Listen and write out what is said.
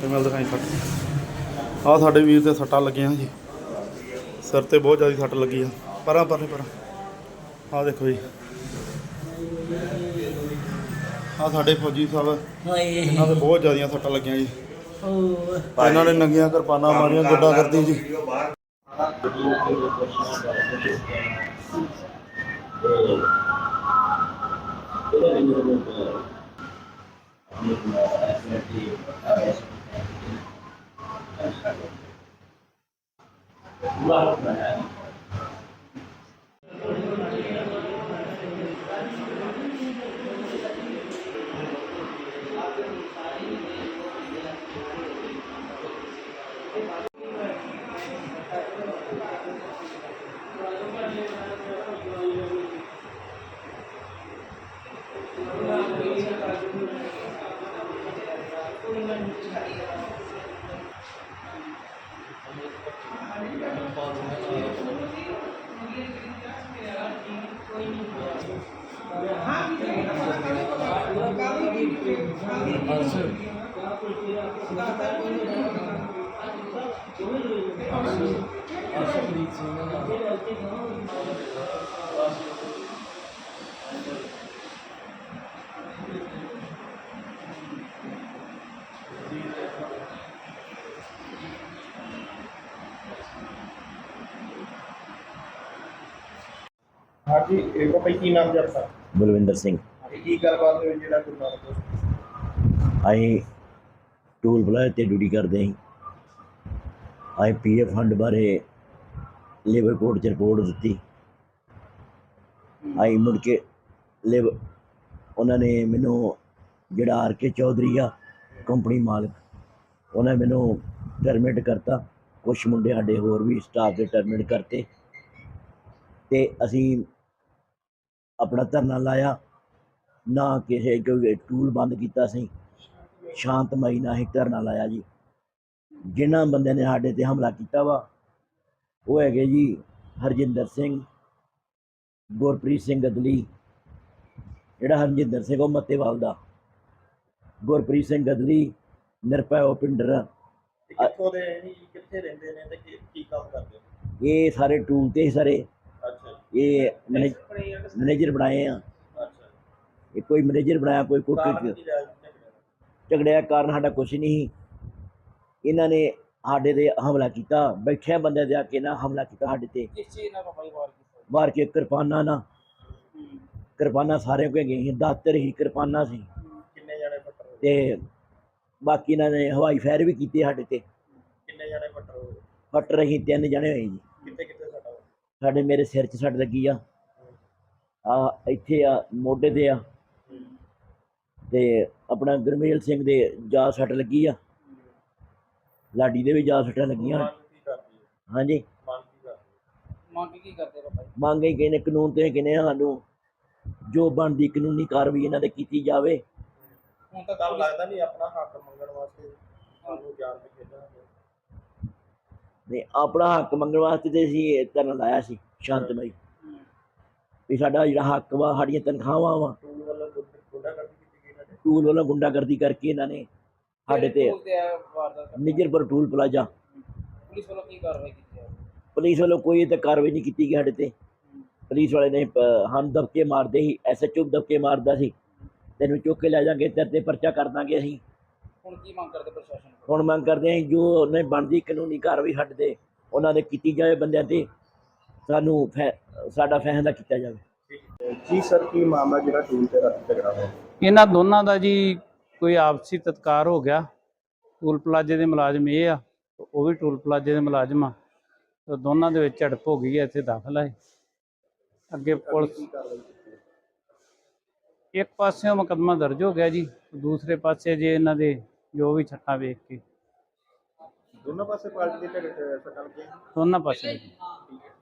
ਤੇ ਮੈਂ ਦਿਖਾਈ ਸੱਟ। ਆ ਸਾਡੇ ਵੀਰ ਦੇ ਸੱਟਾਂ ਲੱਗੀਆਂ ਜੀ। ਸਿਰ ਤੇ ਬਹੁਤ ਜ਼ਿਆਦਾ ਸੱਟ ਲੱਗੀ ਆ। ਪਰਾਂ ਪਰਾਂ ਪਰਾਂ। ਆ ਦੇਖੋ ਜੀ। ਆ ਸਾਡੇ ਫੌਜੀ ਸਾਹਿਬ, ਇਹਨਾਂ ਦੇ ਬਹੁਤ ਜ਼ਿਆਦੀਆਂ ਸੱਟਾਂ ਲੱਗੀਆਂ ਜੀ। ਇਹਨਾਂ ਨੇ ਨੰਗੀਆਂ ਕਿਰਪਾਨਾਂ ਮਾਰੀਆਂ, ਗੁੱਡਾ ਕਰਦੀ ਜੀ। உருவாக்குன ਹਾਂਜੀ ਇਹ ਕੋ ਭਾਈ ਕੀ ਨਾਮ ਜੀ ਆਪਣਾ ਬਲਵਿੰਦਰ ਸਿੰਘ ਇਹ ਕੀ ਗੱਲਬਾਤ ਹੋਈ ਜਿਹੜਾ ਗੁਰੂ ਨਾਨਕ ਦੇਵ ਅਸੀਂ ਟੂਲ ਪਲਾਜ਼ਾ ਤੇ ਡਿਊਟੀ ਕਰਦੇ ਸੀ। ਅਸੀਂ ਪੀਐਫ ਫੰਡ ਬਾਰੇ ਲੇਬਰ ਕੋਰਟ 'ਚ ਰਿਪੋਰਟ ਦਿੱਤੀ। ਅਸੀਂ ਮੁੜ ਕੇ ਲੇਬਰ ਉਹਨਾਂ ਨੇ ਮੈਨੂੰ ਜਿਹੜਾ ਆਰ ਕੇ ਚੌਧਰੀ ਆ ਕੰਪਨੀ ਮਾਲਕ, ਉਹਨੇ ਮੈਨੂੰ ਟਰਮੀਨੇਟ ਕਰਤਾ। ਕੁਝ ਮੁੰਡੇ ਸਾਡੇ ਹੋਰ ਵੀ ਸਟਾਫ ਦੇ ਟਰਮੀਨੇਟ ਕਰਤੇ। ਤੇ ਅਸੀਂ ਆਪਣਾ ਧਰਨਾ ਲਾਇਆ। ਨਾ ਕਿਸੇ ਕੋਈ ਟੂਲ ਬੰਦ ਕੀਤਾ ਸੀ। ਸ਼ਾਂਤਮਈ ਨਾਲ ਹੀ ਧਰਨਾ ਲਾਇਆ ਜੀ। ਜਿਨ੍ਹਾਂ ਬੰਦਿਆਂ ਨੇ ਸਾਡੇ ਤੇ ਹਮਲਾ ਕੀਤਾ ਵਾ ਉਹ ਹੈਗੇ ਜੀ ਹਰਜਿੰਦਰ ਸਿੰਘ ਗੁਰਪ੍ਰੀਤ ਸਿੰਘ ਅਦਲੀ ਜਿਹੜਾ ਹਰਜਿੰਦਰ ਸਿੰਘ ਉਹ ਮੱਤੇਵਾਲ ਦਾ। ਗੁਰਪ੍ਰੀਤ ਸਿੰਘ ਅਦਲੀ ਨਿਰਭੈ ਉਪਿੰਦਰ ਇਹ ਕਿੱਥੋਂ ਦੇ ਨੇ ਜੀ ਕਿੱਥੇ ਰਹਿੰਦੇ ਨੇ ਤੇ ਕੀ ਕੀ ਕੰਮ ਕਰਦੇ ਨੇ? ਇਹ ਸਾਰੇ ਟੂਲ ਤੇ ਹੀ ਸਾਰੇ। ਅੱਛਾ ਜੀ। ਇਹ ਮੈਨੇ- ਮੈਨੇਜਰ ਬਣਾਏ ਆ। ਅੱਛਾ। ਇਹ ਕੋਈ ਮੈਨੇਜਰ ਬਣਾਇਆ ਕੋਈ ਕੋਈ ਕਾਰਨ ਕੀ ਰਿਹਾ ਜੀ ਝਗੜਿਆ ਕਾਰਨ ਸਾਡਾ ਕੁਝ ਨਹੀਂ ਸੀ। ਇਹਨਾਂ ਨੇ ਸਾਡੇ ਤੇ ਹਮਲਾ ਕੀਤਾ। ਬੈਠਿਆ ਬੰਦੇ ਦੇ ਆ ਕੇ ਨਾ ਹਮਲਾ ਕੀਤਾ ਸਾਡੇ ਤੇ। ਕਿਸ ਚੀਜ਼ ਨਾਲ ਭਾਈ ਵਾਰ ਕੀਤਾ? ਮਾਰ ਕੇ ਕਿਰਪਾਨਾਂ ਨਾ ਕਿਰਪਾਨਾਂ ਸਾਰੇ ਕੋਲ ਗਈ ਸੀ। ਦਾਤਰ ਹੀ ਕਿਰਪਾਨਾਂ ਸੀ। ਕਿੰਨੇ ਜਣੇ ਫੱਟਰ ਹੋਏ? ਤੇ ਬਾਕੀ ਇਹਨਾਂ ਨੇ ਹਵਾਈ ਫਾਇਰ ਵੀ ਕੀਤੇ ਸਾਡੇ ਤੇ। ਕਿੰਨੇ ਜਣੇ ਫੱਟਰ ਹੋਏ? ਫਟ ਰਹੀ ਤਿੰਨ ਜਣੇ ਹੋਏ ਜੀ। ਕਿੱਥੇ ਕਿੱਥੇ ਸਾਡਾ ਹੋਇਆ? ਸਾਡੇ ਮੇਰੇ ਸਿਰ 'ਚ ਸੱਟ ਲੱਗੀ ਆ। ਆ ਇੱਥੇ ਆ ਮੋਢੇ ਤੇ ਆ। ਤੇ ਆਪਣਾ ਗੁਰਮੇਲ ਸਿੰਘ ਦੇ ਜਾ ਸੱਟ ਲੱਗੀ ਆ। ਲਾਡੀ ਦੇ ਵੀ ਜਾ ਸੱਟਾਂ ਲੱਗੀਆਂ। ਹਾਂਜੀ। ਮੰਗ ਕੀ ਕਰਦੀ ਹੋ? ਭਾਈ ਮੰਗ ਹੀ ਕਹਿੰਦੇ ਕਾਨੂੰਨ ਤੇ ਕਹਿੰਦੇ ਸਾਨੂੰ ਜੋ ਬਣਦੀ ਕਾਨੂੰਨੀ ਕਾਰਵਾਈ ਇਹਨਾਂ ਤੇ ਕੀਤੀ ਜਾਵੇ। ਹੁਣ ਤਾਂ ਲੱਗਦਾ ਨਹੀਂ ਆਪਣਾ ਹੱਕ ਮੰਗਣ ਵਾਸਤੇ ਸਾਨੂੰ ਕੇ ਖੇਡਾਂਗੇ। ਨੇ ਆਪਣਾ ਹੱਕ ਮੰਗਣ ਵਾਸਤੇ ਤੇ ਅਸੀਂ ਇਹ ਧਰਨਾ ਲਾਇਆ ਸੀ ਸ਼ਾਂਤਮਈ ਵੀ ਸਾਡਾ ਜਿਹੜਾ ਹੱਕ ਵਾ ਸਾਡੀਆਂ ਤਨਖਾਹਾਂ ਵਾ ਟੂਲ ਵੱਲੋਂ ਗੁੰਡਾ ਗੁੰਡਾ ਕਰਦੀ ਕੀਤੀ ਗਈ ਇਹਨਾਂ ਨੇ ਟੂਲ ਵੱਲੋਂ ਗੁੰਡਾਗਰਦੀ ਕਰਕੇ ਇਹਨਾਂ ਨੇ ਸਾਡੇ ਤੇ ਆ? Nijarpur toll plaza. ਪੁਲਿਸ ਵੱਲੋਂ ਕੀ ਕਾਰਵਾਈ ਕੀਤੀ ਹੈ ਪੁਲਿਸ ਵੱਲੋਂ ਕੋਈ ਤੇ ਕਾਰਵਾਈ ਨਹੀਂ ਕੀਤੀ ਗਈ ਸਾਡੇ ਤੇ। ਪੁਲਿਸ ਵਾਲੇ ਨੇ ਹਨ ਦਬਕੇ ਮਾਰਦੇ ਸੀ ਐਸਐਚਓ ਦਬਕੇ ਮਾਰਦਾ ਸੀ। ਤੈਨੂੰ ਚੁੱਕ ਕੇ ਲੈ ਜਾਾਂਗੇ ਤੇਰੇ ਤੇ ਪਰਚਾ ਕਰ ਦਾਂਗੇ ਅਸੀਂ। ਹੁਣ ਕੀ ਮੰਗ ਕਰਦੇ ਪ੍ਰਸ਼ਾਸਨ ਹੁਣ ਮੰਗ ਕਰਦੇ ਹਾਂ ਜੋ ਉਹਨੇ ਬਣਦੀ ਕਾਨੂੰਨੀ ਕਾਰਵਾਈ ਸਾਡੇ ਤੇ ਉਹਨਾਂ ਦੇ ਕੀਤੀ ਜਾਵੇ ਬੰਦਿਆਂ ਤੇ ਸਾਨੂੰ ਸਾਡਾ ਫੈਸਲਾ ਕੀਤਾ ਜਾਵੇ। ਜੀ ਸਰ ਕੀ ਮਾਮਲਾ ਜਿਹੜਾ ਟੂਲ ਤੇ ਰਾਤੀ ਝਗੜਾ ਹੋਇਆ? ਇਹਨਾਂ ਦੋਨਾਂ ਦਾ ਜੀ ਕੋਈ ਆਪਸੀ ਤਤਕਾਰ ਹੋ ਗਿਆ। ਟੂਲ ਪਲਾਜ਼ੇ ਦੇ ਮੁਲਾਜ਼ਮ ਇਹ ਆ ਉਹ ਵੀ ਟੂਲ ਪਲਾਜ਼ੇ ਦੇ ਮੁਲਾਜ਼ਮ ਆ। ਤੇ ਦੋਨਾਂ ਦੇ ਵਿੱਚ ਝੜਪ ਹੋ ਗਈ ਹੈ ਇੱਥੇ ਦਾਖਲ ਹੈ ਅੱਗੇ ਪੁਲਿਸ ਇੱਕ ਪਾਸਿਓਂ ਮੁਕੱਦਮਾ ਦਰਜ ਹੋ ਗਿਆ ਜੀ ਦੂਸਰੇ ਪਾਸੇ ਜੇ ਇਹਨਾਂ ਦੇ ਜੋ ਵੀ ਛੱਟਾਂ ਵੇਖ ਕੇ। ਦੋਨੋਂ ਪਾਸੇ ਪਾਰਟੀ ਦੇ ਝਗੜੇ ਲੱਗੀਆਂ? ਦੋਨਾਂ ਪਾਸੇ। ਠੀਕ ਹੈ